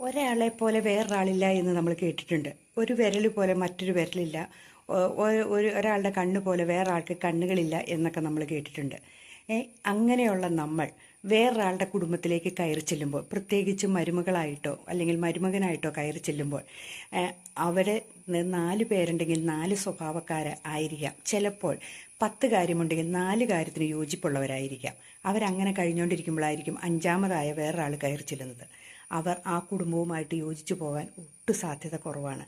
ഒരാളെ പോലെ വേറൊരാളില്ല എന്ന് നമ്മൾ കേട്ടിട്ടുണ്ട്. ഒരു വിരൽ പോലെ മറ്റൊരു വിരലില്ല. ഒരു ഒരാളുടെ കണ്ണ് പോലെ വേറൊരാൾക്ക് കണ്ണുകളില്ല എന്നൊക്കെ നമ്മൾ കേട്ടിട്ടുണ്ട്. അങ്ങനെയുള്ള നമ്മൾ വേറൊരാളുടെ കുടുംബത്തിലേക്ക് കയറി ചെല്ലുമ്പോൾ പ്രത്യേകിച്ച് മരുമകളായിട്ടോ അല്ലെങ്കിൽ മരുമകനായിട്ടോ കയറി ചെല്ലുമ്പോൾ അവരെ നാല് പേരുണ്ടെങ്കിൽ നാല് സ്വഭാവക്കാർ ആയിരിക്കാം. ചിലപ്പോൾ പത്ത് കാര്യമുണ്ടെങ്കിൽ നാല് കാര്യത്തിന് യോജിപ്പുള്ളവരായിരിക്കാം. അവരങ്ങനെ കഴിഞ്ഞുകൊണ്ടിരിക്കുമ്പോഴായിരിക്കും അഞ്ചാമതായ വേറൊരാൾ കയറി ചെല്ലുന്നത്. അവർ ആ കുടുംബവുമായിട്ട് യോജിച്ചു പോകാൻ ഒട്ടും സാധ്യത കുറവാണ്.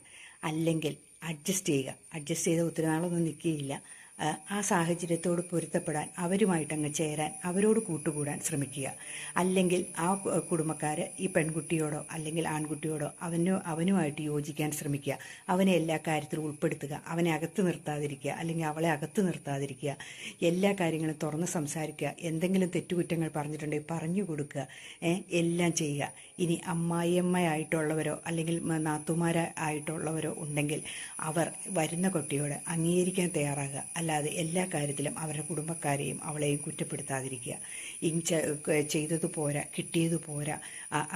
അല്ലെങ്കിൽ അഡ്ജസ്റ്റ് ചെയ്യുക. അഡ്ജസ്റ്റ് ചെയ്ത ഒത്തിരി നാളൊന്നും നിൽക്കുകയില്ല. ആ, സാഹചര്യത്തോട് പൊരുത്തപ്പെടാൻ അവരുമായിട്ട് അങ്ങ് ചേരാൻ അവരോട് കൂട്ടുകൂടാൻ ശ്രമിക്കുക. അല്ലെങ്കിൽ ആ കുടുംബക്കാർ ഈ പെൺകുട്ടിയോടോ അല്ലെങ്കിൽ ആൺകുട്ടിയോടോ അവനോ അവനുമായിട്ട് യോജിക്കാൻ ശ്രമിക്കുക. അവനെ എല്ലാ കാര്യത്തിലും ഉൾപ്പെടുത്തുക. അവനെ അകത്ത് നിർത്താതിരിക്കുക. അല്ലെങ്കിൽ അവളെ അകത്ത് നിർത്താതിരിക്കുക. എല്ലാ കാര്യങ്ങളും തുറന്ന് സംസാരിക്കുക. എന്തെങ്കിലും തെറ്റുകുറ്റങ്ങൾ പറഞ്ഞിട്ടുണ്ടെങ്കിൽ പറഞ്ഞു കൊടുക്കുക. എല്ലാം ചെയ്യുക. ഇനി അമ്മായിയമ്മയായിട്ടുള്ളവരോ അല്ലെങ്കിൽ നാത്തുമാരായിട്ടുള്ളവരോ ഉണ്ടെങ്കിൽ അവർ വരുന്ന കുട്ടിയോട് അംഗീകരിക്കാൻ തയ്യാറാകുക. അല്ലാതെ എല്ലാ കാര്യത്തിലും അവരുടെ കുടുംബക്കാരെയും അവളെയും കുറ്റപ്പെടുത്താതിരിക്കുക. ഇനി ചെയ്തത് പോരാ കിട്ടിയത് പോരാ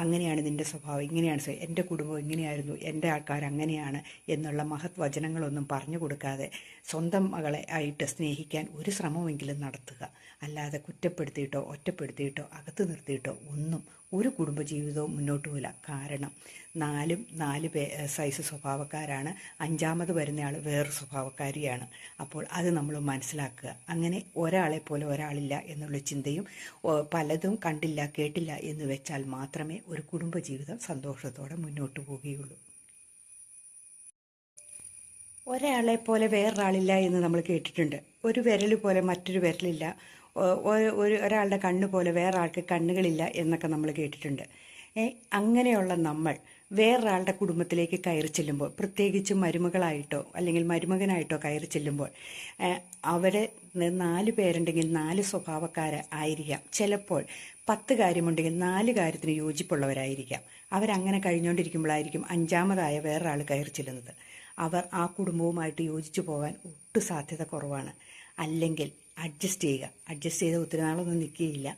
അങ്ങനെയാണ് നിന്റെ സ്വഭാവം ഇങ്ങനെയാണ് എന്റെ കുടുംബം ഇങ്ങനെയായിരുന്നു എന്റെ ആൾക്കാർ അങ്ങനെയാണ് എന്നുള്ള മഹത് വചനങ്ങളൊന്നും പറഞ്ഞു കൊടുക്കാതെ സ്വന്തം മകളെ ആയിട്ട് സ്നേഹിക്കാൻ ഒരു ശ്രമമെങ്കിലും നടത്തുക. അല്ലാതെ കുറ്റപ്പെടുത്തിയിട്ടോ ഒറ്റപ്പെടുത്തിയിട്ടോ അകത്ത് നിർത്തിയിട്ടോ ഒന്നും ഒരു കുടുംബജീവിതവും മുന്നോട്ട് പോകില്ല. കാരണം നാലും നാല് പേ സൈസ് സ്വഭാവക്കാരാണ്. അഞ്ചാമത് വരുന്നയാൾ വേറൊരു സ്വഭാവക്കാരിയാണ്. അപ്പോൾ അത് നമ്മൾ മനസ്സിലാക്കുക. അങ്ങനെ ഒരാളെ പോലെ ഒരാളില്ല എന്നുള്ള ചിന്തയും പലതും കണ്ടില്ല കേട്ടില്ല എന്ന് വെച്ചാൽ മാത്രമേ ഒരു കുടുംബജീവിതം സന്തോഷത്തോടെ മുന്നോട്ട് പോവുകയുള്ളൂ ഒരാളെ പോലെ വേറൊരാളില്ല എന്ന് നമ്മൾ കേട്ടിട്ടുണ്ട്. ഒരു വിരൽ പോലെ മറ്റൊരു വിരലില്ല. ഒരു ഒരാളുടെ കണ്ണ് പോലെ വേറൊരാൾക്ക് കണ്ണുകളില്ല എന്നൊക്കെ നമ്മൾ കേട്ടിട്ടുണ്ട്. അങ്ങനെയുള്ള നമ്മൾ വേറൊരാളുടെ കുടുംബത്തിലേക്ക് കയറി ചെല്ലുമ്പോൾ പ്രത്യേകിച്ച് മരുമകളായിട്ടോ അല്ലെങ്കിൽ മരുമകനായിട്ടോ കയറി ചെല്ലുമ്പോൾ അവരെ നാല് പേരുണ്ടെങ്കിൽ നാല് സ്വഭാവക്കാർ ആയിരിക്കാം. ചിലപ്പോൾ പത്ത് കാര്യമുണ്ടെങ്കിൽ നാല് കാര്യത്തിന് യോജിപ്പുള്ളവരായിരിക്കാം. അവരങ്ങനെ കഴിഞ്ഞുകൊണ്ടിരിക്കുമ്പോഴായിരിക്കും അഞ്ചാമതായ വേറൊരാൾ കയറി ചെല്ലുന്നത്. അവർ ആ കുടുംബവുമായിട്ട് യോജിച്ചു പോകാൻ ഒട്ടും സാധ്യത കുറവാണ്. അല്ലെങ്കിൽ അഡ്ജസ്റ്റ് ചെയ്യുക. അഡ്ജസ്റ്റ് ചെയ്ത ഒത്തിരി നാളൊന്നും നിൽക്കുകയില്ല.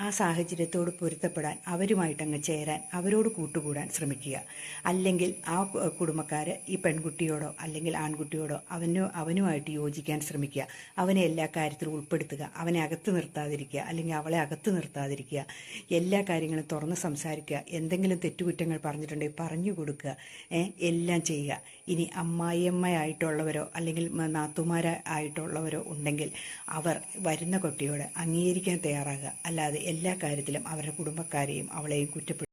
ആ, സാഹചര്യത്തോട് പൊരുത്തപ്പെടാൻ അവരുമായിട്ട് അങ്ങ് ചേരാൻ അവരോട് കൂട്ടുകൂടാൻ ശ്രമിക്കുക. അല്ലെങ്കിൽ ആ കുടുംബക്കാർ ഈ പെൺകുട്ടിയോടോ അല്ലെങ്കിൽ ആൺകുട്ടിയോടോ അവനോ അവനുമായിട്ട് യോജിക്കാൻ ശ്രമിക്കുക. അവനെ എല്ലാ കാര്യത്തിലും ഉൾപ്പെടുത്തുക. അവനെ അകത്ത് നിർത്താതിരിക്കുക. അല്ലെങ്കിൽ അവളെ അകത്ത് നിർത്താതിരിക്കുക. എല്ലാ കാര്യങ്ങളും തുറന്ന് സംസാരിക്കുക. എന്തെങ്കിലും തെറ്റുകുറ്റങ്ങൾ പറഞ്ഞിട്ടുണ്ടെങ്കിൽ പറഞ്ഞു കൊടുക്കുക. എല്ലാം ചെയ്യുക. ഇനി അമ്മായിയമ്മയായിട്ടുള്ളവരോ അല്ലെങ്കിൽ നാത്തുമാരായിട്ടുള്ളവരോ ഉണ്ടെങ്കിൽ അവർ വരുന്ന കുട്ടിയോട് അംഗീകരിക്കാൻ തയ്യാറാകുക. അല്ലാതെ എല്ലാ കാര്യത്തിലും അവരുടെ കുടുംബക്കാരെയും അവളെയും കുറ്റപ്പെടുത്തുക